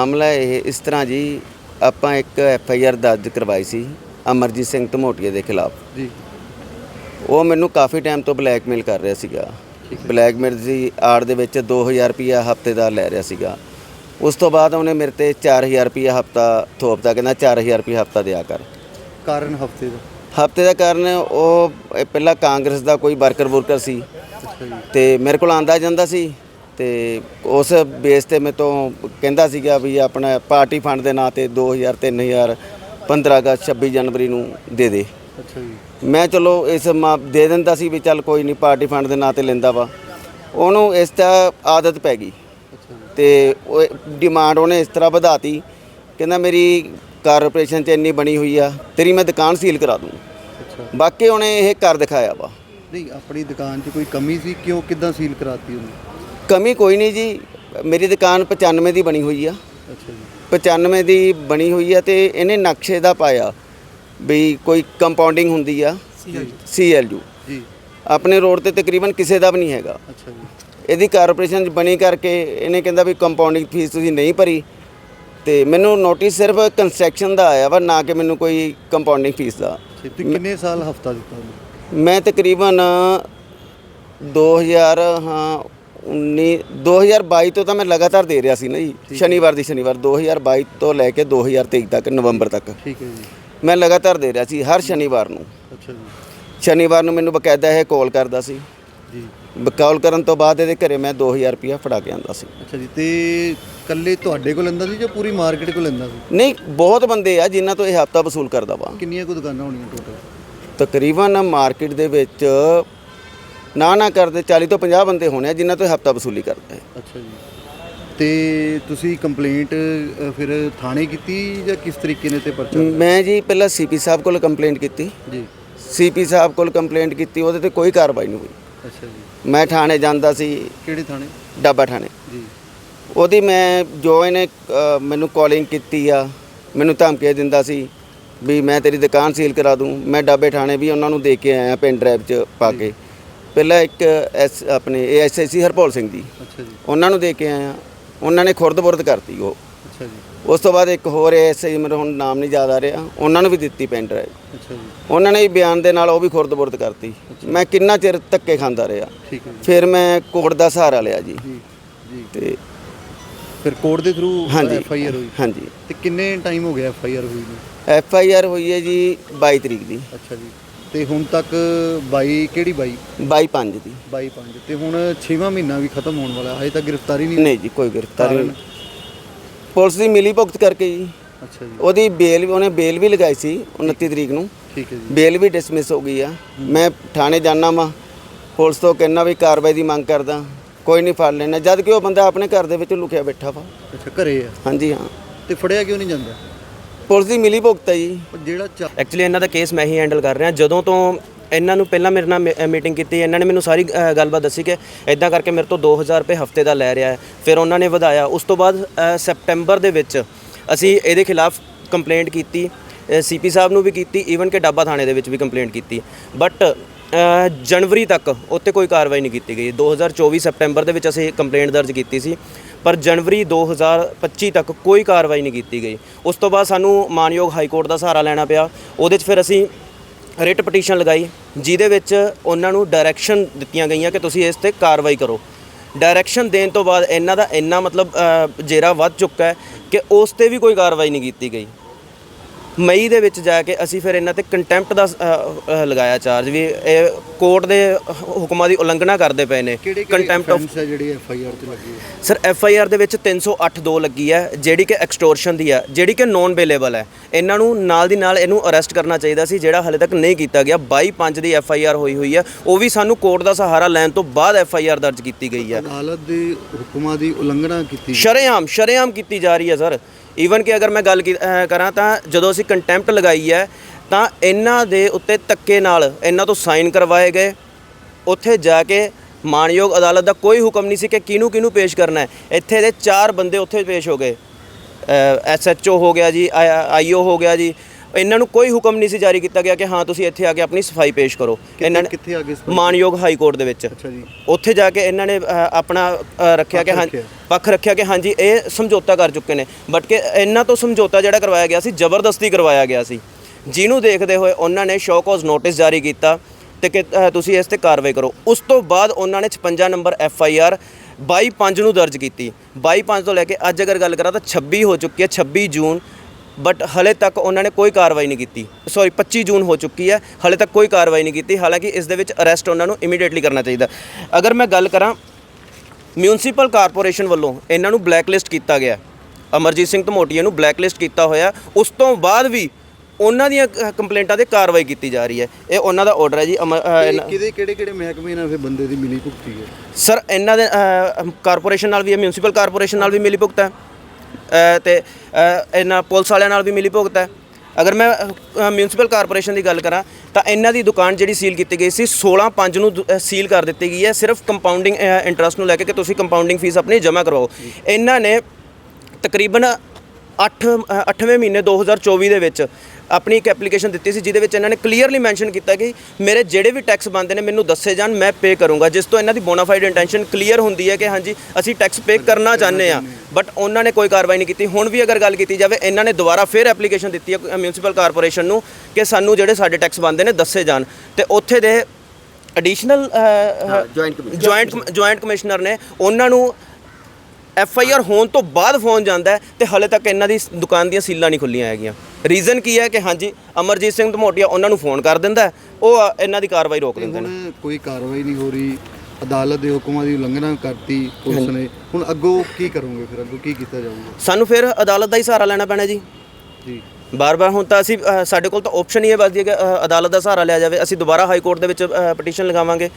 ਮਾਮਲਾ ਇਹ ਇਸ ਤਰ੍ਹਾਂ ਜੀ ਆਪਾਂ ਇੱਕ ਐਫ ਆਈ ਆਰ ਦਰਜ ਕਰਵਾਈ ਸੀ ਅਮਰਜੀਤ ਸਿੰਘ ਧਮੋਟੀਏ ਦੇ ਖਿਲਾਫ। ਜੀ। ਉਹ ਮੈਨੂੰ ਕਾਫੀ ਟਾਈਮ ਤੋਂ ਬਲੈਕਮੇਲ ਕਰ ਰਿਹਾ ਸੀਗਾ। ਬਲੈਕਮੇਲ ਦੀ ਆੜ ਦੇ ਵਿੱਚ 2000 ਰੁਪਿਆ ਹਫ਼ਤੇ ਦਾ ਲੈ ਰਿਹਾ ਸੀਗਾ। ਉਸ ਤੋਂ ਬਾਅਦ ਉਹਨੇ ਮੇਰੇ ਤੇ 4000 ਰੁਪਿਆ ਹਫਤਾ ਥੋਪਦਾ ਕਹਿੰਦਾ 4000 ਰੁਪਿਆ ਹਫਤਾ ਦਿਆ ਕਰ। ਕਾਰਨ ਹਫ਼ਤੇ ਦਾ? ਹਫ਼ਤੇ ਦਾ ਕਾਰਨ ਉਹ ਪਹਿਲਾਂ ਕਾਂਗਰਸ ਦਾ ਕੋਈ ਵਰਕਰ ਵਰਕਰ ਸੀ ਤੇ ਮੇਰੇ ਕੋਲ ਆਂਦਾ ਜਾਂਦਾ ਸੀ। ਤੇ ਉਸ ਬੇਸ ਤੇ ਮੇਰੇ ਤੋਂ ਕਹਿੰਦਾ ਸੀਗਾ ਵੀ ਆਪਣਾ ਪਾਰਟੀ ਫੰਡ ਦੇ ਨਾਂ ਤੇ 2000 3000 15 ਅਗਸਤ 26 ਜਨਵਰੀ ਨੂੰ ਦੇ ਦੇ। ਅੱਛਾ ਜੀ। ਮੈਂ ਚਲੋ ਇਸ ਮਾ- ਦੇ ਦਿੰਦਾ ਸੀ ਵੀ ਚੱਲ ਕੋਈ ਨਹੀਂ ਪਾਰਟੀ ਫੰਡ ਦੇ ਨਾਂ ਤੇ ਲੈਂਦਾ ਵਾ। ਉਹਨੂੰ ਇਸ ਦਾ ਆਦਤ ਪੈ ਗਈ। ਤੇ ਉਹ ਡਿਮਾਂਡ ਉਹਨੇ ਇਸ ਤਰ੍ਹਾਂ ਵਧਾਤੀ। ਕਹਿੰਦਾ ਮੇਰੀ ਕਾਰਪੋਰੇਸ਼ਨ 'ਚ ਇੰਨੀ ਬਣੀ ਹੋਈ ਆ ਤੇਰੀ ਮੈਂ ਦੁਕਾਨ ਸੀਲ ਕਰਾ ਦੂੰ। ਬਾਕੀ ਉਹਨੇ ਇਹ ਕਰ ਦਿਖਾਇਆ ਵਾ। ਨਹੀਂ ਆਪਣੀ ਦੁਕਾਨ 'ਚ ਕੋਈ ਕਮੀ ਸੀ? ਕਿਉਂ? ਕਿੱਦਾਂ ਸੀਲ ਕਰਾਤੀ ਉਹਨੇ? ਕਮੀ ਕੋਈ ਨਹੀਂ ਜੀ। ਮੇਰੀ ਦੁਕਾਨ 95 ਦੀ ਬਣੀ ਹੋਈ ਆ। ਅੱਛਾ ਜੀ। 95 ਦੀ ਬਣੀ ਹੋਈ ਆ ਤੇ ਇਹਨੇ ਨਕਸ਼ੇ ਦਾ ਪਾਇਆ ਵੀ ਕੋਈ ਕੰਪਾਊਂਡਿੰਗ ਹੁੰਦੀ ਆ। ਸੀਐਲਯੂ। ਜੀ। ਆਪਣੇ ਰੋਡ ਤੇ ਤਕਰੀਬਨ ਕਿਸੇ ਦਾ ਵੀ ਨਹੀਂ ਹੈਗਾ। ਅੱਛਾ ਜੀ। ਇਹਦੀ ਕਾਰਪੋਰੇਸ਼ਨ 'ਚ ਬਣੀ ਕਰਕੇ ਇਹਨੇ ਕਹਿੰਦਾ ਵੀ ਕੰਪਾਊਂਡਿੰਗ ਫੀਸ ਤੁਸੀਂ ਨਹੀਂ ਭਰੀ। ਤੇ ਮੈਨੂੰ ਨੋਟਿਸ ਸਿਰਫ ਕੰਸਟਰਕਸ਼ਨ ਦਾ ਆਇਆ ਵਾ ਨਾ ਕਿ ਮੈਨੂੰ ਕੋਈ ਕੰਪਾਊਂਡਿੰਗ ਫੀਸ ਦਾ। ਤੇ ਕਿੰਨੇ ਸਾਲ ਹਫਤਾ ਦਿੱਤਾ ਮੈਂ ਤਕਰੀਬਨ 2000 ਹਾਂ 19 2022 ਤੋਂ ਤਾਂ ਮੈਂ ਲਗਾਤਾਰ ਦੇ ਰਿਹਾ ਸੀ ਨਾ ਜੀ। ਸ਼ਨੀਵਾਰ ਦੀ ਸ਼ਨੀਵਾਰ 2022 ਤੋਂ ਲੈ ਕੇ 2023 ਤੱਕ ਨਵੰਬਰ ਤੱਕ। ਠੀਕ ਹੈ ਜੀ। ਮੈਂ ਲਗਾਤਾਰ ਦੇ ਰਿਹਾ ਸੀ ਹਰ ਸ਼ਨੀਵਾਰ ਨੂੰ। ਅੱਛਾ ਜੀ। ਸ਼ਨੀਵਾਰ ਨੂੰ ਮੈਨੂੰ ਬਕਾਇਦਾ ਇਹ ਕਾਲ ਕਰਦਾ ਸੀ। ਜੀ। ਕਾਲ ਕਰਨ ਤੋਂ ਬਾਅਦ ਇਹਦੇ ਘਰੇ ਮੈਂ 2000 ਰੁਪਇਆ ਫੜਾ ਕੇ ਆਂਦਾ ਸੀ। ਅੱਛਾ ਜੀ ਤੇ ਕੱਲੇ ਤੁਹਾਡੇ ਕੋਲ ਲੈਂਦਾ ਸੀ ਜਾਂ ਪੂਰੀ ਮਾਰਕੀਟ ਕੋਲ ਲੈਂਦਾ ਸੀ? ਨਹੀਂ ਬਹੁਤ ਬੰਦੇ ਆ ਜਿਨ੍ਹਾਂ ਤੋਂ ਇਹ ਹਫਤਾ ਵਸੂਲ ਕਰਦਾ ਵਾ। ਕਿੰਨੀਆਂ ਕੁ ਦੁਕਾਨਾਂ ਹੋਣੀਆਂ ਟੋਟਲ ਤਕਰੀਬਨ ਮਾਰਕੀਟ ਦੇ ਵਿੱਚ ਨਾ ਨਾ ਕਰਦੇ 40 ਤੋਂ 50 ਬੰਦੇ ਹੋਣੇ ਆ ਜਿਨ੍ਹਾਂ ਤੋਂ ਹਫਤਾ ਵਸੂਲੀ ਕਰਦਾ ਅੱਛਾ ਜੀ। ਤੇ ਤੁਸੀਂ ਕੰਪਲੇਂਟ ਅ, ਫਿਰ ਥਾਣੇ ਕੀਤੀ ਜਾਂ ਕਿਸ ਤਰੀਕੇ ਨੇ ਤੇ ਪਰਚਾ ਮੈਂ ਜੀ ਪਹਿਲਾਂ ਸੀਪੀ ਸਾਹਿਬ ਕੋਲ ਕੰਪਲੇਂਟ ਕੀਤੀ। ਜੀ। ਸੀਪੀ ਸਾਹਿਬ ਕੋਲ ਕੰਪਲੇਂਟ ਕੀਤੀ ਉਹਦੇ ਤੇ ਕੋਈ ਕਾਰਵਾਈ ਨਹੀਂ ਹੋਈ। ਅੱਛਾ ਜੀ। ਮੈਂ ਥਾਣੇ ਜਾਂਦਾ ਸੀ। ਕਿਹੜੇ ਥਾਣੇ? ਡਾਬਾ ਥਾਣੇ। ਜੀ। ਉਹਦੀ ਮੈਂ ਜੋ ਇਹਨੇ ਅ, ਮੈਨੂੰ ਕਾਲਿੰਗ ਕੀਤੀ ਆ ਮੈਨੂੰ ਧਮਕੀਆਂ ਦਿੰਦਾ ਸੀ ਵੀ ਮੈਂ ਤੇਰੀ ਦੁਕਾਨ ਸੀਲ ਕਰਾ ਦੂੰ ਮੈਂ ਡਾਬੇ ਥਾਣੇ ਵੀ ਉਹਨਾਂ ਨੂੰ ਦੇ ਕੇ ਆਇਆ ਪੈਨ ਡਰਾਈਵ 'ਚ ਪਾ ਕੇ। ਪਹਿਲਾਂ ਇੱਕ ਐਸ ਆਪਣੇ ਏਐਸਆਈਸੀ ਹਰਪਾਲ ਸਿੰਘ ਜੀ। ਅੱਛਾ ਜੀ। ਉਹਨਾਂ ਨੂੰ ਦੇ ਕੇ ਆਇਆ ਉਹਨਾਂ ਨੇ ਖੁਰਦ-ਬੁਰਦ ਕਰਤੀ ਉਹ। ਅੱਛਾ ਜੀ। ਉਸ ਤੋਂ ਬਾਅਦ ਇੱਕ ਹੋਰ ਏਐਸਆਈ ਮੈਨੂੰ ਹੁਣ ਨਾਮ ਨਹੀਂ ਯਾਦ ਆ ਰਿਹਾ। ਉਹਨਾਂ ਨੂੰ ਵੀ ਦਿੱਤੀ ਪੈਨ ਡਰਾਈਵ ਅੱਛਾ ਜੀ। ਉਹਨਾਂ ਨੇ ਵੀ ਬਿਆਨ ਦੇ ਨਾਲ ਉਹ ਵੀ ਖੁਰਦ-ਬੁਰਦ ਕਰਤੀ। ਮੈਂ ਕਿੰਨਾ ਚਿਰ ਧੱਕੇ ਖਾਂਦਾ ਰਿਹਾ। ਠੀਕ ਹੈ ਫਿਰ ਮੈਂ ਕੋਰਟ ਦਾ ਸਹਾਰਾ ਲਿਆ ਜੀ। ਜੀ ਜੀ। ਤੇ ਫਿਰ ਕੋਰਟ ਦੇ ਥਰੂ ਹਾਂਜੀ। ਐਫ ਆਈ ਆਰ ਹੋਈ। ਹਾਂਜੀ। ਤੇ ਕਿੰਨੇ ਟਾਈਮ ਹੋ ਗਿਆ ਐਫ ਆਈ ਆਰ ਹੋਈ ਨੂੰ? ਐਫ ਆਈ ਆਰ ਹੋਈ ਹੈ ਜੀ 22 ਤਰੀਕ ਦੀ। ਅੱਛਾ ਜੀ। ਤੇ ਹੁਣ ਤੱਕ 22 ਕਿਹੜੀ 22 22 5 ਦੀ। 22 5 ਤੇ ਹੁਣ 6ਵਾਂ ਮਹੀਨਾ ਵੀ ਖਤਮ ਹੋਣ ਵਾਲਾ ਹਜੇ ਤੱਕ ਗ੍ਰਿਫਤਾਰੀ ਨਹੀਂ ਨਹੀਂ ਜੀ ਕੋਈ ਗ੍ਰਿਫਤਾਰੀ ਕਾਰਨ? ਨਹੀਂ। ਪੁਲਿਸ ਦੀ ਮਿਲੀ ਭੁਗਤ ਕਰਕੇ ਜੀ। ਅੱਛਾ ਜੀ। ਉਹਦੀ ਬੇਲ ਵੀ ਉਹਨੇ ਬੇਲ ਵੀ ਲਗਾਈ ਸੀ 29 ਤਰੀਕ ਨੂੰ। ਠੀਕ ਹੈ ਜੀ। ਬੇਲ ਵੀ ਡਿਸਮਿਸ ਹੋ ਗਈ ਆ। ਮੈਂ ਥਾਣੇ ਜਾਣਾ ਵਾਂ। ਪੁਲਿਸ ਤੋਂ ਕਹਿੰਦਾ ਵੀ ਕਾਰਵਾਈ ਦੀ ਮੰਗ ਕਰਦਾ। ਕੋਈ ਨਹੀਂ ਫੜ ਲੈਣਾ ਜਦ ਕਿ ਉਹ ਬੰਦਾ ਆਪਣੇ ਘਰ ਦੇ ਵਿੱਚ ਲੁਕਿਆ ਬੈਠਾ ਵਾ। ਅੱਛਾ ਘਰੇ ਆ? ਹਾਂਜੀ ਹਾਂ। ਤੇ ਫੜਿਆ ਕਿਉਂ ਨਹੀਂ ਜਾਂਦਾ? ਪੁਲਿਸ ਦੀ ਮਿਲੀ ਭੁਗਤ ਹੈ ਜੀ। ਜਿਹੜਾ ਚਾ- ਐਕਚੁਅਲੀ ਇਹਨਾਂ ਦਾ ਕੇਸ ਮੈਂ ਹੀ ਹੈਂਡਲ ਕਰ ਰਿਹਾ। ਜਦੋਂ ਤੋਂ ਇਹਨਾਂ ਨੂੰ ਪਹਿਲਾਂ ਮੇਰੇ ਨਾਲ ਮੀਟਿੰਗ ਕੀਤੀ ਇਹਨਾਂ ਨੇ ਮੈਨੂੰ ਸਾਰੀ ਅ, ਗੱਲਬਾਤ ਦੱਸੀ ਕਿ ਇਦਾਂ ਕਰਕੇ ਮੇਰੇ ਤੋਂ 2000 ਰੁਪਏ ਹਫ਼ਤੇ ਦਾ ਲੈ ਰਿਹਾ ਹੈ। ਫਿਰ ਉਹਨਾਂ ਨੇ ਵਧਾਇਆ। ਉਸ ਤੋਂ ਬਾਅਦ ਅ, ਸੈਪਟੈਂਬਰ ਦੇ ਵਿੱਚ ਅਸੀਂ ਇਹਦੇ ਖਿਲਾਫ ਕੰਪਲੇਂਟ ਕੀਤੀ। ਸੀਪੀ ਸਾਹਿਬ ਨੂੰ ਵੀ ਕੀਤੀ ਈਵਨ ਕਿ ਡੱਬਾ ਥਾਣੇ ਦੇ ਵਿੱਚ ਵੀ ਕੰਪਲੇਂਟ ਕੀਤੀ। ਬਟ ਜਨਵਰੀ ਤੱਕ ਉੱਤੇ ਕੋਈ ਕਾਰਵਾਈ ਨਹੀਂ ਕੀਤੀ ਗਈ। 2024 ਸੈਪਟੈਂਬਰ ਦੇ ਵਿੱਚ ਅਸੀਂ ਕੰਪਲੇਂਟ ਦਰਜ ਕੀਤੀ ਸੀ। ਪਰ ਜਨਵਰੀ 2025 ਤੱਕ ਕੋਈ ਕਾਰਵਾਈ ਨਹੀਂ ਕੀਤੀ ਗਈ। ਉਸ ਤੋਂ ਬਾਅਦ ਸਾਨੂੰ ਮਾਨਯੋਗ ਹਾਈ ਕੋਰਟ ਦਾ ਸਹਾਰਾ ਲੈਣਾ ਪਿਆ। ਉਹਦੇ 'ਚ ਫਿਰ ਅਸੀਂ ਰਿਟ ਪਟੀਸ਼ਨ ਲਗਾਈ ਜਿਹਦੇ ਵਿੱਚ ਉਹਨਾਂ ਨੂੰ ਡਾਇਰੈਕਸ਼ਨ ਦਿੱਤੀਆਂ ਗਈਆਂ ਕਿ ਤੁਸੀਂ ਇਸ ਤੇ ਕਾਰਵਾਈ ਕਰੋ। ਡਾਇਰੈਕਸ਼ਨ ਦੇਣ ਤੋਂ ਬਾਅਦ ਇਹਨਾਂ ਦਾ ਇੰਨਾ ਮਤਲਬ ਅ, ਜੇਰਾ ਵੱਧ ਚੁੱਕਾ ਹੈ ਕਿ ਉਸ ਤੇ ਵੀ ਕੋਈ ਕਾਰਵਾਈ ਨਹੀਂ ਕੀਤੀ ਗਈ। ਮਈ ਦੇ ਵਿੱਚ ਜਾ ਕੇ ਅਸੀਂ ਫਿਰ ਇਹਨਾਂ ਤੇ ਕੰਟੈਂਪਟ ਦਾ ਅ, ਅ, ਲਗਾਇਆ ਚਾਰਜ ਵੀ। ਇਹ ਕੋਰਟ ਦੇ ਹੁਕਮਾਂ ਦੀ ਉਲੰਘਣਾ ਕਰਦੇ ਪਏ ਨੇ। ਕੰਟੈਂਪਟ ਆਫ ਹੈ ਜਿਹੜੀ ਐਫ ਆਈ ਆਰ ਤੇ ਲੱਗੀ ਹੈ? ਸਰ ਐਫ ਆਈ ਆਰ ਦੇ ਵਿੱਚ 308 2 ਲੱਗੀ ਹੈ ਜਿਹੜੀ ਕਿ ਐਕਸਟੋਰਸ਼ਨ ਦੀ ਹੈ ਜਿਹੜੀ ਕਿ ਨੋਨ ਬੇਲੇਬਲ ਹੈ। ਇਹਨਾਂ ਨੂੰ ਨਾਲ ਦੀ ਨਾਲ ਇਹਨੂੰ ਅਰੈਸਟ ਕਰਨਾ ਚਾਹੀਦਾ ਸੀ ਜਿਹੜਾ ਹਲੇ ਤੱਕ ਨਹੀਂ ਕੀਤਾ ਗਿਆ। 22 5 ਦੀ ਐਫ ਆਈ ਆਰ ਹੋਈ ਹੋਈ ਹੈ। ਉਹ ਵੀ ਸਾਨੂੰ ਕੋਰਟ ਦਾ ਸਹਾਰਾ ਲੈਣ ਤੋਂ ਬਾਅਦ ਐਫ ਆਈ ਆਰ ਦਰਜ ਕੀਤੀ ਗਈ ਹੈ। ਅਦਾਲਤ ਦੇ ਹੁਕਮਾਂ ਦੀ ਉਲੰਘਣਾ ਕੀਤੀ ਸ਼ਰੇਆਮ ਸ਼ਰੇਆਮ ਕੀਤੀ ਜਾ ਰਹੀ ਹੈ ਸਰ। ਈਵਨ ਕਿ ਅਗਰ ਮੈਂ ਗੱਲ ਕੀ- ਅਹ ਕਰਾਂ ਤਾਂ ਜਦੋਂ ਅਸੀਂ ਕੰਟੈਂਪਟ ਲਗਾਈ ਹੈ, ਤਾਂ ਇਹਨਾਂ ਦੇ ਉੱਤੇ ਧੱਕੇ ਨਾਲ ਇਹਨਾਂ ਤੋਂ ਸਾਈਨ ਕਰਵਾਏ ਗਏ। ਉੱਥੇ ਜਾ ਕੇ ਮਾਨਯੋਗ ਅਦਾਲਤ ਦਾ ਕੋਈ ਹੁਕਮ ਨਹੀਂ ਸੀ ਕਿ ਕਿਹਨੂੰ ਕਿਹਨੂੰ ਪੇਸ਼ ਕਰਨਾ ਹੈ। ਇੱਥੇ ਦੇ ਚਾਰ ਬੰਦੇ ਉੱਥੇ ਪੇਸ਼ ਹੋ ਗਏ। ਐਸ ਐਚ ਓ ਹੋ ਗਿਆ ਜੀ ਆਈਓ ਹੋ ਗਿਆ ਜੀ ਇਹਨਾਂ ਨੂੰ ਕੋਈ ਹੁਕਮ ਨਹੀਂ ਸੀ ਜਾਰੀ ਕੀਤਾ ਗਿਆ ਕਿ ਹਾਂ ਤੁਸੀਂ ਇੱਥੇ ਆ ਕੇ ਆਪਣੀ ਸਫ਼ਾਈ ਪੇਸ਼ ਕਰੋ। ਇਹਨਾਂ ਨੇ ਕਿੱਥੇ ਆ ਗਏ? ਮਾਨਯੋਗ ਹਾਈ ਕੋਰਟ ਦੇ ਵਿੱਚ। ਅੱਛਾ ਜੀ। ਉੱਥੇ ਜਾ ਕੇ ਇਹਨਾਂ ਨੇ ਆਪਣਾ ਰੱਖਿਆ ਕਿ ਹਾਂ। ਪੱਖ ਰੱਖਿਆ ਕਿ ਹਾਂਜੀ ਇਹ ਸਮਝੌਤਾ ਕਰ ਚੁੱਕੇ ਨੇ। ਬਟ ਕਿ ਇਹਨਾਂ ਤੋਂ ਸਮਝੌਤਾ ਜਿਹੜਾ ਕਰਵਾਇਆ ਗਿਆ ਸੀ ਜ਼ਬਰਦਸਤੀ ਕਰਵਾਇਆ ਗਿਆ ਸੀ। ਜਿਹਨੂੰ ਦੇਖਦੇ ਹੋਏ ਉਹਨਾਂ ਨੇ ਸ਼ੋ ਕਾਜ਼ ਨੋਟਿਸ ਜਾਰੀ ਕੀਤਾ ਤੇ ਕਿ ਤੁਸੀਂ ਇਸ ਤੇ ਕਾਰਵਾਈ ਕਰੋ। ਉਸ ਤੋਂ ਬਾਅਦ ਉਹਨਾਂ ਨੇ 56 ਨੰਬਰ ਐਫ ਆਈ ਆਰ 22 5 ਨੂੰ ਦਰਜ ਕੀਤੀ। 22 5 ਤੋਂ ਲੈ ਕੇ ਅੱਜ ਅਗਰ ਗੱਲ ਕਰਾਂ ਤਾਂ 26 ਹੋ ਚੁੱਕੀ ਹੈ 26 ਜੂਨ ਬਟ ਹਲੇ ਤੱਕ ਉਹਨਾਂ ਨੇ ਕੋਈ ਕਾਰਵਾਈ ਨਹੀਂ ਕੀਤੀ। ਸੌਰੀ 25 ਜੂਨ ਹੋ ਚੁੱਕੀ ਹੈ। ਹਲੇ ਤੱਕ ਕੋਈ ਕਾਰਵਾਈ ਨਹੀਂ ਕੀਤੀ। ਹਾਲਾਂਕਿ ਇਸ ਦੇ ਵਿੱਚ ਅਰੈਸਟ ਉਹਨਾਂ ਨੂੰ ਇਮੀਡੀਏਟਲੀ ਕਰਨਾ ਚਾਹੀਦਾ। ਅਗਰ ਮੈਂ ਗੱਲ ਕਰਾਂ ਮਿਊਨਿਸਪਲ ਕਾਰਪੋਰੇਸ਼ਨ ਵੱਲੋਂ ਇਹਨਾਂ ਨੂੰ ਬਲੈਕਲਿਸਟ ਕੀਤਾ ਗਿਆ। ਅਮਰਜੀਤ ਸਿੰਘ ਧਮੋਟੀਆ ਨੂੰ ਬਲੈਕਲਿਸਟ ਕੀਤਾ ਹੋਇਆ। ਉਸ ਤੋਂ ਬਾਅਦ ਵੀ ਉਹਨਾਂ ਦੀਆਂ ਕੰਪਲੇਂਟਾਂ ਤੇ ਕਾਰਵਾਈ ਕੀਤੀ ਜਾ ਰਹੀ ਹੈ। ਇਹ ਉਹਨਾਂ ਦਾ ਆਰਡਰ ਹੈ ਜੀ। ਕਿਹਦੇ ਕਿਹੜੇ ਕਿਹੜੇ ਮਹਿਕਮੇ ਨਾਲ ਫਿਰ ਬੰਦੇ ਦੀ ਮਿਲੀ ਭੁਗਤੀ ਹੈ? ਸਰ ਇਹਨਾਂ ਦੇ ਕਾਰਪੋਰੇਸ਼ਨ ਨਾਲ ਵੀ ਹੈ। ਮਿਊਨਿਸਪਲ ਕਾਰਪੋਰੇਸ਼ਨ ਨਾਲ ਵੀ ਮਿਲੀ ਭੁਗਤ ਹੈ। ਤੇ ਇਹਨਾਂ ਪੁਲਿਸ ਵਾਲਿਆਂ ਨਾਲ ਵੀ ਮਿਲੀ ਭੁਗਤ ਹੈ। ਅਗਰ ਮੈਂ ਮਿਊਨਿਸਪਲ ਕਾਰਪੋਰੇਸ਼ਨ ਦੀ ਗੱਲ ਕਰਾਂ, ਤਾਂ ਇਹਨਾਂ ਦੀ ਦੁਕਾਨ ਜਿਹੜੀ ਸੀਲ ਕੀਤੀ ਗਈ ਸੀ 16 5 ਨੂੰ ਦੁ- ਸੀਲ ਕਰ ਦਿੱਤੀ ਗਈ ਹੈ। ਸਿਰਫ ਕੰਪਾਊਂਡਿੰਗ ਇੰਟਰਸਟ ਨੂੰ ਲੈ ਕੇ ਕਿ ਤੁਸੀਂ ਕੰਪਾਊਂਡਿੰਗ ਫੀਸ ਆਪਣੀ ਜਮ੍ਹਾਂ ਕਰਵਾਓ। ਇਹਨਾਂ ਨੇ ਤਕਰੀਬਨ 8 8ਵੇਂ ਮਹੀਨੇ 2024 ਦੇ ਵਿੱਚ ਆਪਣੀ ਇੱਕ ਐਪਲੀਕੇਸ਼ਨ ਦਿੱਤੀ ਸੀ ਜਿਹਦੇ ਵਿੱਚ ਇਹਨਾਂ ਨੇ ਕਲੀਅਰਲੀ ਮੈਂਸ਼ਨ ਕੀਤਾ ਕਿ ਮੇਰੇ ਜਿਹੜੇ ਵੀ ਟੈਕਸ ਬਣਦੇ ਨੇ ਮੈਨੂੰ ਦੱਸੇ ਜਾਣ ਮੈਂ ਪੇ ਕਰੂੰਗਾ। ਜਿਸ ਤੋਂ ਇਹਨਾਂ ਦੀ ਬੋਨਾਫਾਈਡ ਇੰਟੈਂਸ਼ਨ ਕਲੀਅਰ ਹੁੰਦੀ ਹੈ ਕਿ ਹਾਂਜੀ ਅਸੀਂ ਟੈਕਸ ਪੇ ਕਰਨਾ ਚਾਹੁੰਦੇ ਆ ਬਟ ਉਹਨਾਂ ਨੇ ਕੋਈ ਕਾਰਵਾਈ ਨਹੀਂ ਕੀਤੀ। ਹੁਣ ਵੀ ਅਗਰ ਗੱਲ ਕੀਤੀ ਜਾਵੇ ਇਹਨਾਂ ਨੇ ਦੁਬਾਰਾ ਫਿਰ ਐਪਲੀਕੇਸ਼ਨ ਦਿੱਤੀ ਹੈ ਮਿਊਨਿਸਪਲ ਕਾਰਪੋਰੇਸ਼ਨ ਨੂੰ ਕਿ ਸਾਨੂੰ ਜਿਹੜੇ ਸਾਡੇ ਟੈਕਸ ਬਣਦੇ ਨੇ ਦੱਸੇ ਜਾਣ। ਤੇ ਉੱਥੇ ਦੇ ਐਡੀਸ਼ਨਲ। ਜੁਆਇੰਟ ਜੁਆਇੰਟ ਕਮਿਸ਼ਨਰ ਨੇ ਉਹਨਾਂ ਨੂੰ ਐਫ ਆਈ ਆਰ ਹੋਣ ਤੋਂ ਬਾਅਦ ਫੋਨ ਜਾਂਦਾ ਹੈ ਤੇ ਹਲੇ ਤੱਕ ਇਹਨਾਂ ਦੀ ਦੁਕਾਨ ਦੀਆਂ ਸੀਲਾਂ ਨਹੀਂ ਖੁੱਲੀਆਂ ਹੈਗੀਆਂ। ਰੀਜ਼ਨ ਕੀ ਹੈ ਕਿ ਹਾਂਜੀ ਅਮਰਜੀਤ ਸਿੰਘ ਧਮੋਟੀਆ ਉਹਨਾਂ ਨੂੰ ਫੋਨ ਕਰ ਦਿੰਦਾ ਉਹ ਇਹਨਾਂ ਦੀ ਕਾਰਵਾਈ ਰੋਕ ਦਿੰਦੇ ਨੇ। ਹੁਣ ਕੋਈ ਕਾਰਵਾਈ ਨਹੀਂ ਹੋ ਰਹੀ ਅਦਾਲਤ ਦੇ ਹੁਕਮਾਂ ਦੀ ਉਲੰਘਣਾ ਕਰਤੀ ਪੁਲਿਸ ਨੇ। ਹੁਣ ਅੱਗੋਂ ਕੀ ਕਰੋਗੇ ਫਿਰ? ਅੱਗੋਂ ਕੀ ਕੀਤਾ ਜਾਊਗਾ? ਸਾਨੂੰ ਫਿਰ ਅਦਾਲਤ ਦਾ ਹੀ ਸਹਾਰਾ ਲੈਣਾ ਪੈਣਾ ਜੀ। ਜੀ। ਬਾਰ-ਬਾਰ ਹੁਣ ਤਾਂ ਅਸੀਂ ਸਾਡੇ ਕੋਲ ਤਾਂ ਆਪਸ਼ਨ ਹੀ ਹੈ ਬਸ ਜੀ ਕਿ ਅ, ਅਦਾਲਤ ਦਾ ਸਹਾਰਾ ਲਿਆ ਜਾਵੇ। ਅਸੀਂ ਦੁਬਾਰਾ ਹਾਈ ਕੋਰਟ ਦੇ ਵਿੱਚ ਪਟੀਸ਼ਨ ਲਗਾਵਾਂਗੇ।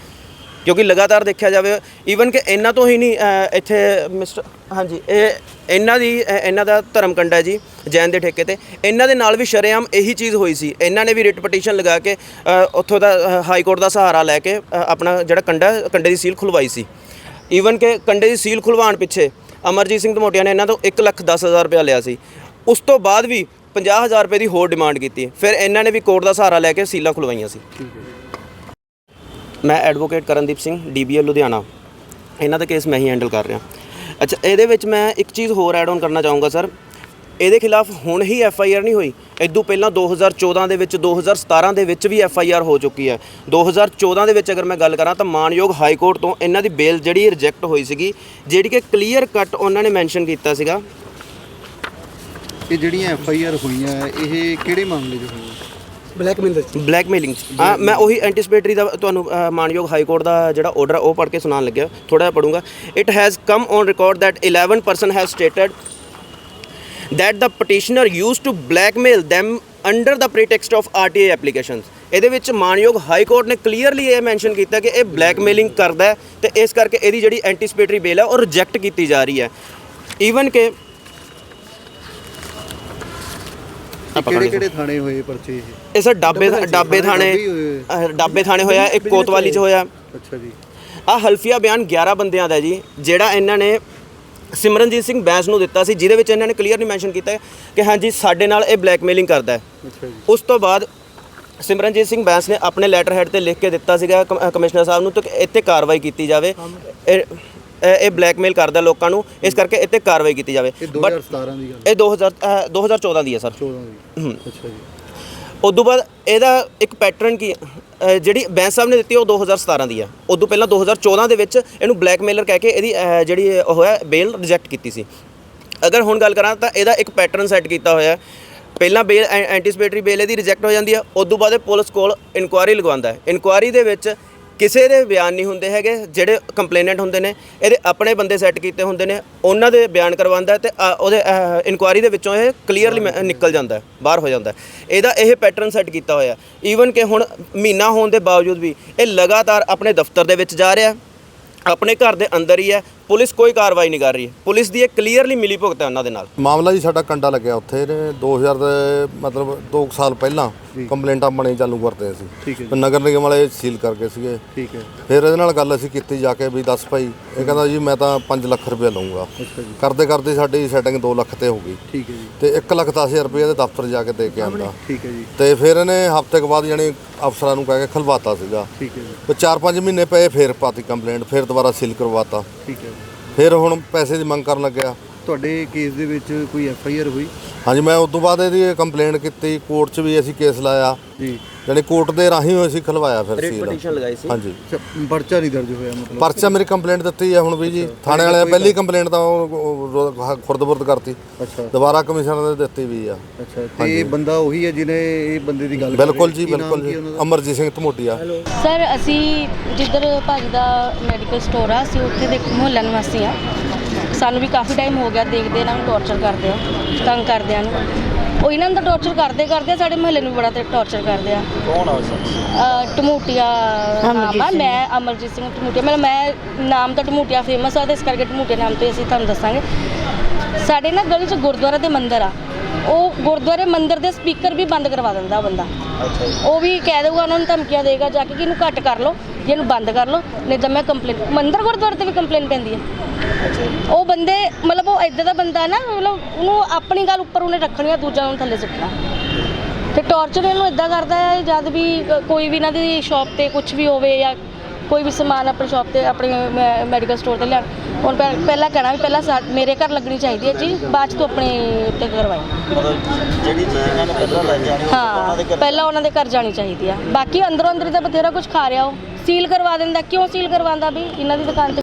ਕਿਉਂਕਿ ਲਗਾਤਾਰ ਦੇਖਿਆ ਜਾਵੇ ਈਵਨ ਕਿ ਇਹਨਾਂ ਤੋਂ ਹੀ ਨਹੀਂ ਅ, ਇੱਥੇ ਮਿਸਟਰ ਹਾਂਜੀ ਇਹ ਇਹਨਾਂ ਦੀ ਅ, ਇਹਨਾਂ ਦਾ ਧਰਮ ਕੰਡਾ ਹੈ ਜੀ ਜੈਨ ਦੇ ਠੇਕੇ ਤੇ। ਇਹਨਾਂ ਦੇ ਨਾਲ ਵੀ ਸ਼ਰੇਆਮ ਇਹੀ ਚੀਜ਼ ਹੋਈ ਸੀ। ਇਹਨਾਂ ਨੇ ਵੀ ਰਿਟ ਪਟੀਸ਼ਨ ਲਗਾ ਕੇ ਅ, ਉੱਥੋਂ ਦਾ ਅ, ਹਾਈ ਕੋਰਟ ਦਾ ਸਹਾਰਾ ਲੈ ਕੇ ਅ, ਆਪਣਾ ਜਿਹੜਾ ਕੰਡਾ ਹੈ, ਕੰਡੇ ਦੀ ਸੀਲ ਖੁਲਵਾਈ ਸੀ। ਈਵਨ ਕਿ ਕੰਡੇ ਦੀ ਸੀਲ ਖੁਲਵਾਉਣ ਪਿੱਛੇ ਅਮਰਜੀਤ ਸਿੰਘ ਧਮੋਟੀਆ ਨੇ ਇਹਨਾਂ ਤੋਂ 1 ਲੱਖ ਦਸ ਹਜ਼ਾਰ ਰੁਪਇਆ ਲਿਆ ਸੀ। ਉਸ ਤੋਂ ਬਾਅਦ ਵੀ 50000 ਰੁਪਏ ਦੀ ਹੋਰ ਡਿਮਾਂਡ ਕੀਤੀ। ਫਿਰ ਇਹਨਾਂ ਨੇ ਵੀ ਕੋਰਟ ਦਾ ਸਹਾਰਾ ਲੈ ਕੇ ਸੀਲਾਂ ਖੁਲਵਾਈਆਂ ਸੀ। ਮੈਂ ਐਡਵੋਕੇਟ ਕਰਨਦੀਪ ਸਿੰਘ ਡੀਬੀਐਲ ਲੁਧਿਆਣਾ। ਇਹਨਾਂ ਦਾ ਕੇਸ ਮੈਂ ਹੀ ਹੈਂਡਲ ਕਰ ਰਿਹਾ। ਅੱਛਾ, ਇਹਦੇ ਵਿੱਚ ਮੈਂ ਇੱਕ ਚੀਜ਼ ਹੋਰ ਐਡ ਆਨ ਕਰਨਾ ਚਾਹੂੰਗਾ ਸਰ ਇਹਦੇ ਖਿਲਾਫ ਹੁਣ ਹੀ ਐਫ ਆਈ ਆਰ ਨਹੀਂ ਹੋਈ। ਇਦੋਂ ਪਹਿਲਾਂ 2014 ਦੇ ਵਿੱਚ 2017 ਦੇ ਵਿੱਚ ਵੀ ਐਫ ਆਈ ਆਰ ਹੋ ਚੁੱਕੀ ਹੈ। 2014 ਦੇ ਵਿੱਚ ਅਗਰ ਮੈਂ ਗੱਲ ਕਰਾਂ ਤਾਂ ਮਾਨਯੋਗ ਹਾਈ ਕੋਰਟ ਤੋਂ ਇਹਨਾਂ ਦੀ ਬੇਲ ਜਿਹੜੀ ਰਿਜੈਕਟ ਹੋਈ ਸੀਗੀ, ਜਿਹੜੀ ਕਿ ਕਲੀਅਰ ਕੱਟ ਉਹਨਾਂ ਨੇ ਮੈਂਸ਼ਨ ਕੀਤਾ ਸੀਗਾ। ਇਹ ਜਿਹੜੀਆਂ ਐਫ ਆਈ ਆਰ ਹੋਈਆਂ, ਇਹ ਕਿਹੜੇ ਮਾਮਲੇ 'ਚ ਹੋਈਆਂ? ਬਲੈਕਮੇਲਿੰਗ ਆ ਮੈਂ ਉਹੀ ਐਂਟੀਸਪੇਟਰੀ ਦਾ ਤੁਹਾਨੂੰ ਮਾਨਯੋਗ ਹਾਈ ਕੋਰਟ ਦਾ ਜਿਹੜਾ ਆਰਡਰ ਉਹ ਪੜ੍ਹ ਕੇ ਸੁਣਾਉਣ ਲੱਗਿਆ। ਥੋੜਾ ਜਿਹਾ ਪੜੂੰਗਾ it has come on record that 11 person has stated that the petitioner used to blackmail them under the pretext of RTA applications. ਇਹਦੇ ਵਿੱਚ ਮਾਨਯੋਗ ਹਾਈ ਕੋਰਟ ਨੇ ਕਲੀਅਰਲੀ ਇਹ ਮੈਂਸ਼ਨ ਕੀਤਾ ਕਿ ਇਹ ਬਲੈਕਮੇਲਿੰਗ ਕਰਦਾ ਹੈ ਤੇ ਇਸ ਕਰਕੇ ਇਹਦੀ ਜਿਹੜੀ ਐਂਟੀਸਪੇਟਰੀ ਬੇਲ ਹੈ ਉਹ ਰਿਜੈਕਟ ਕੀਤੀ ਜਾ ਰਹੀ ਹੈ। ਈਵਨ ਕਿ ਕਿਹੜੇ ਕਿਹੜੇ ਥਾਣੇ ਹੋਏ ਪਰਚੇ ਇਹ? ਇਹ ਸਰ ਡਾਬੇ ਡਾਬੇ ਥਾਣੇ ਡਾਬੇ। ਅਹ ਥਾਣੇ ਹੋਇਆ ਇੱਕ ਕੋਤਵਾਲੀ 'ਚ ਹੋਇਆ। ਅੱਛਾ ਜੀ। ਆ ਹਲਫੀਆ ਬਿਆਨ 11 ਬੰਦਿਆਂ ਦਾ ਜੀ ਜਿਹੜਾ ਇਹਨਾਂ ਨੇ ਸਿਮਰਨਜੀਤ ਸਿੰਘ ਬੈਂਸ ਨੂੰ ਦਿੱਤਾ ਸੀ ਜਿਹਦੇ ਵਿੱਚ ਇਹਨਾਂ ਨੇ ਕਲੀਅਰਲੀ ਮੈਂਸ਼ਨ ਕੀਤਾ ਹੈ ਕਿ ਹਾਂਜੀ ਸਾਡੇ ਨਾਲ ਇਹ ਬਲੈਕਮੇਲਿੰਗ ਕਰਦਾ ਹੈ। ਅੱਛਾ ਜੀ। ਉਸ ਤੋਂ ਬਾਅਦ ਸਿਮਰਨਜੀਤ ਸਿੰਘ ਬੈਂਸ ਨੇ ਆਪਣੇ ਲੈਟਰ ਹੈਡ ਤੇ ਲਿਖ ਕੇ ਦਿੱਤਾ ਸੀਗਾ ਕਮ- ਅ, ਕਮਿਸ਼ਨਰ ਸਾਹਿਬ ਨੂੰ ਤੇ ਕਿ ਇੱਥੇ ਕਾਰਵਾਈ ਕੀਤੀ ਜਾਵੇ। ਇਹ ਇਹ- ਬਲੈਕਮੇਲ ਕਰਦਾ ਲੋਕਾਂ ਨੂੰ ਇਸ ਕਰਕੇ ਇੱਥੇ ਕਾਰਵਾਈ ਕੀਤੀ ਜਾਵੇ। ਇਹ ਬਟ 2017 ਦੀ ਗੱਲ ਇਹ 2000 ਅ, 2014 ਦੀ ਹੈ ਸਰ 14 ਦੀ। ਅੱਛਾ ਜੀ। ਉਦੋਂ ਬਾਅਦ ਇਹਦਾ ਇੱਕ ਪੈਟਰਨ ਕੀ ਅਹ ਜਿਹੜੀ ਬੈਂਸ ਸਾਹਿਬ ਨੇ ਦਿੱਤੀ ਉਹ 2017 ਦੀ ਆ ਉਦੋਂ ਪਹਿਲਾਂ 2014 ਦੇ ਵਿੱਚ ਇਹਨੂੰ ਬਲੈਕਮੇਲਰ ਕਹਿ ਕੇ ਇਹਦੀ ਅਹ ਜਿਹੜੀ ਉਹ ਹੈ ਬੇਲ ਰਿਜੈਕਟ ਕੀਤੀ ਸੀ। ਅਗਰ ਹੁਣ ਗੱਲ ਕਰਾਂ ਤਾਂ ਇਹਦਾ ਇੱਕ ਪੈਟਰਨ ਸੈੱਟ ਕੀਤਾ ਹੋਇਆ ਹੈ। ਪਹਿਲਾਂ ਬੇਲ ਐਂਟੀਸਪੇਟਰੀ ਬੇਲ ਇਹਦੀ ਰਿਜੈਕਟ ਹੋ ਜਾਂਦੀ ਆ ਉਦੋਂ ਬਾਅਦ ਇਹ ਪੁਲਿਸ ਕੋਲ ਇਨਕੁਆਇਰੀ ਲਗਵਾਉਂਦਾ ਹੈ। ਇਨਕੁਆਇਰੀ ਦੇ ਵਿੱਚ ਕਿਸੇ ਦੇ ਬਿਆਨ ਨਹੀਂ ਹੁੰਦੇ ਹੈਗੇ ਜਿਹੜੇ ਕੰਪਲੇਨੈਂਟ ਹੁੰਦੇ ਨੇ ਇਹਦੇ ਆਪਣੇ ਬੰਦੇ ਸੈੱਟ ਕੀਤੇ ਹੁੰਦੇ ਨੇ ਉਹਨਾਂ ਦੇ ਬਿਆਨ ਕਰਵਾਉਂਦਾ ਤੇ ਅ, ਉਹਦੇ ਇਨਕੁਆਇਰੀ ਦੇ ਵਿੱਚੋਂ ਇਹ ਕਲੀਅਰਲੀ ਨਿਕਲ ਜਾਂਦਾ ਹੈ ਬਾਹਰ ਹੋ ਜਾਂਦਾ ਹੈ। ਇਹਦਾ ਇਹ ਪੈਟਰਨ ਸੈੱਟ ਕੀਤਾ ਹੋਇਆ ਈਵਨ ਕਿ ਹੁਣ ਮਹੀਨਾ ਹੋਣ ਦੇ ਬਾਵਜੂਦ ਵੀ ਇਹ ਲਗਾਤਾਰ ਆਪਣੇ ਦਫ਼ਤਰ ਦੇ ਵਿੱਚ ਜਾ ਰਿਹਾ ਹੈ ਆਪਣੇ ਘਰ ਦੇ ਅੰਦਰ ਹੀ ਹੈ ਪੁਲਿਸ ਕੋਈ ਕਾਰਵਾਈ ਨਹੀਂ ਕਰ ਰਹੀ। ਹੈ ਪੁਲਿਸ ਦੀ ਇਹ ਕਲੀਅਰਲੀ ਮਿਲੀ ਭੁਗਤ ਹੈ ਉਹਨਾਂ ਦੇ ਨਾਲ। ਮਾਮਲਾ ਜੀ ਸਾਡਾ ਕੰਡਾ ਲੱਗਿਆ ਉੱਥੇ ਨੇ। 2000 ਦੇ ਮਤਲਬ 2 ਸਾਲ ਪਹਿਲਾਂ ਕੰਪਲੇਂਟਾਂ ਬਣੇ ਚਾਲੂ ਕਰਦੇ ਸੀ ਤੇ ਨਗਰ ਨਿਗਮ ਵਾਲੇ ਸੀਲ ਕਰਕੇ ਸੀਗੇ। ਠੀਕ ਹੈ। ਫਿਰ ਇਹਦੇ ਨਾਲ ਗੱਲ ਅਸੀਂ ਕੀਤੀ ਜਾ ਕੇ ਵੀ ਦੱਸ ਭਾਈ ਇਹ ਕਹਿੰਦਾ ਜੀ ਮੈਂ ਤਾਂ 5 ਲੱਖ ਰੁਪਏ ਲਵਾਂਗਾ ਅੱਛਾ ਜੀ। ਕਰਦੇ ਕਰਦੇ ਸਾਡੀ ਸੈਟਿੰਗ 2 ਲੱਖ ਤੇ ਹੋ ਗਈ। ਠੀਕ ਹੈ ਜੀ। ਤੇ 1 ਲੱਖ 10000 ਰੁਪਏ ਦੇ ਦਫ਼ਤਰ ਜਾ ਕੇ ਦੇ ਕੇ ਆਂਦਾ। ਠੀਕ ਹੈ ਜੀ। ਤੇ ਫਿਰ ਇਹਨੇ ਹਫ਼ਤੇ ਕੁ ਬਾਅਦ ਜਾਣੀ ਅਫਸਰਾਂ ਨੂੰ ਕਹਿ ਕੇ ਖਲਵਾਤਾ ਸੀਗਾ। ਠੀਕ ਹੈ ਜੀ। ਤੇ 4-5 ਮਹੀਨੇ ਪਏ ਫਿਰ ਪਾਤੀ ਕੰਪਲੇਂਟ ਫਿਰ ਦੁਬਾਰਾ ਸੀਲ ਕਰਵਾਤਾ। ਠੀਕ ਹੈ ਫਿਰ ਹੁਣ ਪੈਸੇ ਦੀ ਮੰਗ ਕਰਨ ਲੱਗਿਆ। ਤੁਹਾਡੇ ਕੇਸ ਦੇ ਵਿੱਚ ਕੋਈ ਐਫ ਆਈ ਆਰ ਹੋਈ? ਹਾਂਜੀ ਮੈਂ ਉਸ ਤੋਂ ਬਾਅਦ ਇਹਦੀ ਕੰਪਲੇਂਟ ਕੀਤੀ ਕੋਰਟ 'ਚ ਵੀ ਅਸੀਂ ਕੇਸ ਲਾਇਆ। ਜੀ। ਜਾਣੀ ਕੋਰਟ ਦੇ ਰਾਹੀਂ ਹੋਏ ਸੀ ਖਲਵਾਇਆ ਫਿਰ ਸੀਲ। ਪਟੀਸ਼ਨ ਲਗਾਈ ਸੀ? ਹਾਂਜੀ। ਅੱਛਾ ਪਰਚਾ ਨਹੀਂ ਦਰਜ ਹੋਇਆ ਮਤਲਬ? ਪਰਚਾ ਮੇਰੀ ਕੰਪਲੇਂਟ ਦਿੱਤੀ ਹੈ ਹੁਣ ਵੀ ਜੀ। ਥਾਣੇ ਵਾਲਿਆਂ ਪਹਿਲੀ ਕੰਪਲੇਂਟ ਤਾਂ ਖੁਰਦਬੁਰਦ ਕਰਤੀ। ਅੱਛਾ। ਦੁਬਾਰਾ ਕਮਿਸ਼ਨਰ ਨੇ ਦਿੱਤੀ ਵੀ ਆ। ਅੱਛਾ ਤੇ ਇਹ ਬੰਦਾ ਉਹੀ ਹੈ ਜਿਹਨੇ ਇਹ ਬੰਦੇ ਦੀ ਗੱਲ ਬਿਲਕੁਲ। ਜੀ ਬਿਲਕੁਲ ਜੀ? ਅਮਰਜੀਤ ਸਿੰਘ ਧਮੋਟੀਆ। ਸਰ ਅਸੀਂ ਜਿੱਧਰ ਭਾਜੀ ਦਾ ਮੈਡੀਕਲ ਸਟੋਰ ਆ ਅਸੀਂ ਉੱਥੇ ਦੇ ਮੁਹੱਲਾ ਨਿਵਾਸੀ ਆ। ਸਾਨੂੰ ਵੀ ਕਾਫੀ ਟਾਈਮ ਹੋ ਗਿਆ ਦੇਖਦੇ ਇਹਨਾਂ ਨੂੰ ਟੌਰਚਰ ਕਰਦੇ ਆ ਤੰਗ ਕਰਦੇ ਆ ਨੂੰ ਉਹ ਇਹਨਾਂ ਨੂੰ ਤਾਂ ਟੌਰਚਰ ਕਰਦੇ ਕਰਦੇ ਸਾਡੇ ਮੁਹੱਲੇ ਨੂੰ ਬੜਾ ਤੇ ਟੌਰਚਰ ਕਰਦੇ ਆ। ਕੌਣ ਆ ਸਰ ਟਮੂਟੀਆ ਨਾਮ ਆ ਮੈਂ ਅਮਰਜੀਤ ਸਿੰਘ ਟਮੂਟੀਆ ਮੇਰਾ ਮੈਂ ਨਾਮ ਤਾਂ ਟਮੂਟੀਆ ਫੇਮਸ ਆ ਤੇ ਇਸ ਕਰਕੇ ਟਮੂਟੀਆ ਨਾਮ ਤੋਂ ਅਸੀਂ ਤੁਹਾਨੂੰ ਦੱਸਾਂਗੇ। ਸਾਡੇ ਨਾ ਗਲੀ 'ਚ ਗੁਰਦੁਆਰਾ ਦੇ ਮੰਦਿਰ ਆ। ਉਹ ਗੁਰਦੁਆਰੇ ਮੰਦਿਰ ਦੇ ਸਪੀਕਰ ਵੀ ਬੰਦ ਕਰਵਾ ਦਿੰਦਾ ਉਹ ਬੰਦਾ। ਉਹ ਵੀ ਕਹਿ ਦੇਊਗਾ ਉਹਨਾਂ ਨੂੰ ਧਮਕੀਆਂ ਦੇਗਾ ਜਾ ਕੇ ਕਿ ਇਹਨੂੰ ਘੱਟ ਕਰ ਲਓ। ਜੇ ਇਹਨੂੰ ਬੰਦ ਕਰ ਲਓ ਨਹੀਂ ਤਾਂ ਮੈਂ ਕੰਪਲੇਂਟ ਮੰਦਰ ਗੁਰਦੁਆਰੇ ਤੇ ਵੀ ਕੰਪਲੇਂਟ ਪੈਂਦੀ ਹੈ। ਜੀ ਉਹ ਬੰਦੇ ਮਤਲਬ ਉਹ ਇਦਾਂ ਦਾ ਬੰਦਾ ਨਾ ਮਤਲਬ ਉਹਨੂੰ ਆਪਣੀ ਗੱਲ ਉੱਪਰ ਉਹਨੇ ਰੱਖਣੀ ਆ ਦੂਜਾ ਨੂੰ ਥੱਲੇ ਸੁੱਟਣਾ। ਤੇ ਟੌਰਚਰ ਇਹਨੂੰ ਇਦਾਂ ਕਰਦਾ ਹੈ ਜਦ ਵੀ ਕੋਈ ਵੀ ਇਹਨਾਂ ਦੀ ਸ਼ਾਪ ਤੇ ਕੁਝ ਵੀ ਹੋਵੇ ਜਾਂ ਕੋਈ ਵੀ ਸਮਾਨ ਆਪਣੀ ਸ਼ਾਪ ਤੇ ਆਪਣੀ ਮੈਡੀਕਲ ਸਟੋਰ ਤੇ ਲਿਆਣ ਹੁਣ ਪਹਿ- ਪਹਿਲਾਂ ਕਹਿਣਾ ਵੀ ਪਹਿਲਾਂ ਮੇਰੇ ਘਰ ਲੱਗਣੀ ਚਾਹੀਦੀ ਹੈ ਚੀਜ਼ ਬਾਅਦ ਤੂੰ ਆਪਣੇ ਉੱਤੇ ਕਰਵਾਈ। ਮਤਲਬ ਜਿਹੜੀ ਚੀਜ਼ ਇਹਨਾਂ ਨੇ ਪਹਿਲਾਂ ਲੈ ਜਾਣੀ ਉਹ ਹਾਂ ਪਹਿਲਾਂ ਉਹਨਾਂ ਦੇ ਘਰ ਜਾਣੀ ਚਾਹੀਦੀ ਆ। ਬਾਕੀ ਅੰਦਰੋਂ ਅੰਦਰ ਤਾਂ ਬਥੇਰਾ ਕੁਝ ਖਾ ਰਿਹਾ ਉਹ। ਸੀਲ ਕਰਵਾ ਦਿੰਦਾ ਕਿਉਂ ਸੀਲ ਕਰਵਾਉਂਦਾ ਵੀ? ਇਹਨਾਂ ਦੀ ਦੁਕਾਨ ਤੇ